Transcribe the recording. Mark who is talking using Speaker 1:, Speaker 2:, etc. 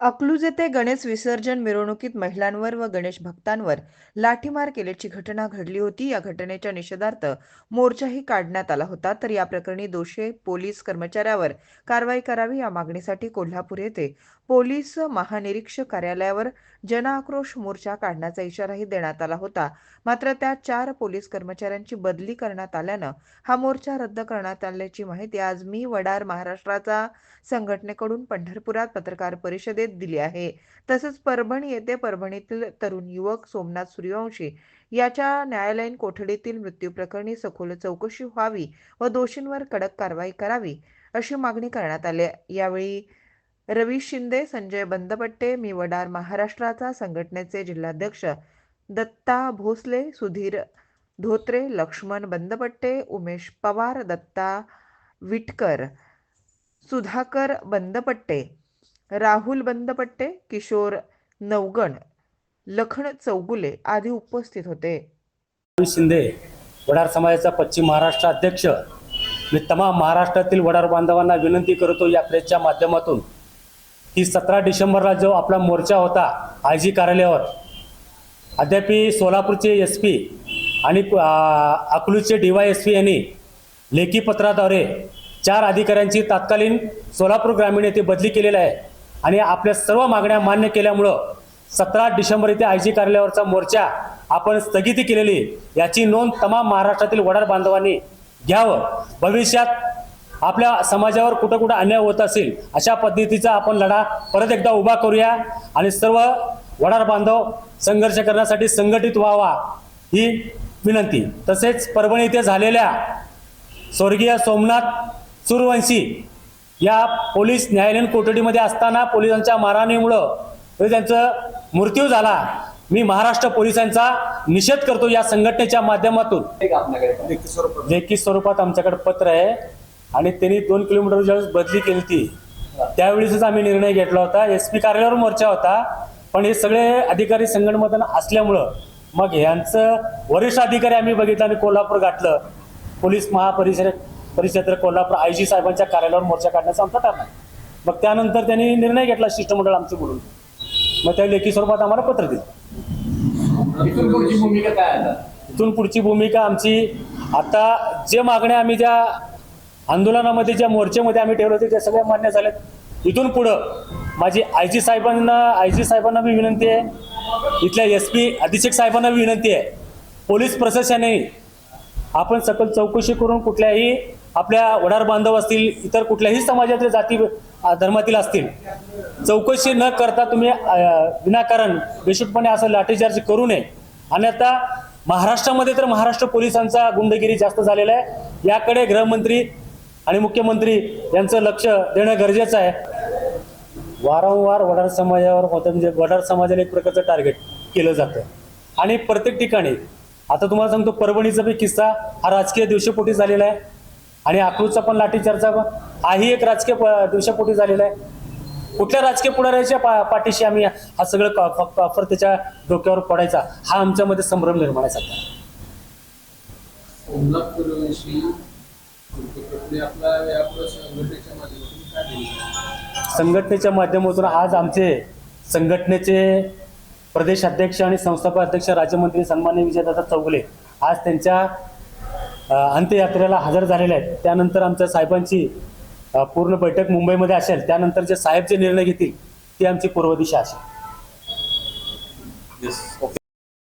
Speaker 1: अकलूज येथे गणेश विसर्जन मिरवणुकीत महिलांवर व गणेश भक्तांवर लाठीमार केल्याची घटना घडली होती. या घटनेच्या निषेधार्थ मोर्चाही काढण्यात आला होता. तर या प्रकरणी दोषी पोलीस कर्मचाऱ्यावर कारवाई करावी या मागणीसाठी कोल्हापूर येथे पोलीस महानिरीक्षक कार्यालयावर जनआक्रोश मोर्चा काढण्याचा इशाराही देण्यात आला होता. मात्र त्या चार पोलीस कर्मचाऱ्यांची बदली करण्यात आल्यानं हा मोर्चा रद्द करण्यात आल्याची माहिती आज मी वडार महाराष्ट्राचा संघटनेकडून पंढरपुरात पत्रकार परिषदेत दिली आहे. तसंच परभणी येथे परभणीतील तरुण युवक सोमनाथ सूर्यवंशी याच्या न्यायालयीन कोठडीतील मृत्यू प्रकरणी सखोल चौकशी व्हावी व दोषींवर कडक कारवाई करावी अशी मागणी करण्यात आली. यावेळी रवी शिंदे संजय बंदपट्टे मी वडार महाराष्ट्राचा संघटनेचे जिल्हाध्यक्ष दत्ता भोसले सुधीर धोत्रे लक्ष्मण बंदपट्टे उमेश पवार दत्ता विटकर सुधाकर बंदपट्टे राहुल बंदपट्टे किशोर नवगण लखन चौगुले आदी उपस्थित होते.
Speaker 2: शिंदे वडार समाजाचा पश्चिम महाराष्ट्र अध्यक्ष. मी तमाम महाराष्ट्रातील वडार बांधवांना विनंती करतो या प्रेसच्या माध्यमातून की सतरा डिसेंबरला जो आपला मोर्चा होता आय जी कार्यालयावर अद्यापी सोलापूरचे एस पी आणि अकलूजचे डी वाय एस पी यांनी लेखी पत्राद्वारे चार अधिकाऱ्यांची तात्कालीन सोलापूर ग्रामीण येथे बदली केलेली आहे. आणि आपल्या सर्व मागण्या मान्य केल्यामुळं सतरा डिसेंबर येथे आय जी कार्यालयावरचा मोर्चा आपण स्थगिती केलेली याची नोंद तमाम महाराष्ट्रातील वडार बांधवांनी घ्यावं. भविष्यात आपल्या समाजावर कुठं कुठं अन्याय होत असेल अशा पद्धतीचा आपण लढा परत एकदा उभा करूया. आणि सर्व वडार बांधव संघर्ष करण्यासाठी संघटित व्हावा ही विनंती. तसेच परभणी येथे झालेल्या स्वर्गीय सोमनाथ सूरवंशी या पोलीस न्यायालयीन कोठडीमध्ये असताना पोलिसांच्या मारहाणीमुळं त्यांचा मृत्यू झाला. मी महाराष्ट्र पोलिसांचा निषेध करतो या संघटनेच्या माध्यमातून. लेखी स्वरूपात आमच्याकडे पत्र आहे. आणि त्यांनी दोन किलोमीटर ज्यावेळेस बदली केली ती त्यावेळेसच आम्ही निर्णय घेतला होता. एस पी कार्यालयावर मोर्चा होता. पण हे सगळे अधिकारी संघटनमधून असल्यामुळं मग यांचं वरिष्ठ अधिकारी आम्ही बघितलं आणि कोल्हापूर गाठलं. पोलीस महापरिषद परिषद कोल्हापूर आय जी साहेबांच्या कार्यालयावर मोर्चा काढण्याचा आमचा ठरला मग त्यानंतर त्यांनी निर्णय घेतला शिष्टमंडळ आमचे बोलून मग त्या लेखी स्वरूपात आम्हाला पत्र दिलं.
Speaker 3: इथून पुढची भूमिका काय
Speaker 2: इथून पुढची भूमिका आमची आता जे मागण्या आम्ही ज्या आंदोलनामध्ये ज्या मोर्चेमध्ये आम्ही ठेवले होते ते सगळ्या मान्य झाल्यात इथून पुढं माझी आय जी साहेबांना आय जी साहेबांना मी विनंती आहे. इथल्या एस पी अधीक्षक साहेबांना विनंती आहे. पोलीस प्रशासनाने आपण सकल चौकशी करून कुठल्याही आपल्या वडार बांधव असतील इतर कुठल्याही समाजातील जाती धर्मातील असतील चौकशी न करता तुम्ही विनाकारण बेशुटपणे असं लाठीचार्ज करू नये. आणि आता महाराष्ट्रामध्ये तर महाराष्ट्र पोलिसांचा गुंडगिरी जास्त झालेला आहे. याकडे गृहमंत्री आणि मुख्यमंत्री यांचं लक्ष देणं गरजेचं आहे. वारंवार वडार समाजावर होतं म्हणजे वडार समाजाला एक प्रकारचं टार्गेट केलं जातं. आणि प्रत्येक ठिकाणी आता तुम्हाला सांगतो परभणीचा बी किस्सा हा राजकीय दिवशीपोटी झालेला आहे. आणि अकलूजचा पण लाठीचारचा पण हाही एक राजकीय प- झालेला आहे. कुठल्या राजकीय पुढाऱ्याच्या पा पाठीशी आम्ही हा सगळं क- त्याच्या डोक्यावर पडायचा हा आमच्यामध्ये संभ्रम निर्माण आहे सध्या.
Speaker 3: संघटनेच्या माध्यमातून
Speaker 2: आज आमचे संघटनेचे प्रदेश अध्यक्ष आणि संस्थापक अध्यक्ष राज्यमंत्री सन्मान्य विजयदादा चौगुले आज त्यांच्या अंत्ययात्रेला हजर झालेले आहेत. त्यानंतर आमच्या साहेबांची पूर्ण बैठक मुंबईमध्ये असेल. त्यानंतर जे साहेब जे निर्णय घेतील ती आमची पूर्व दिशा असेल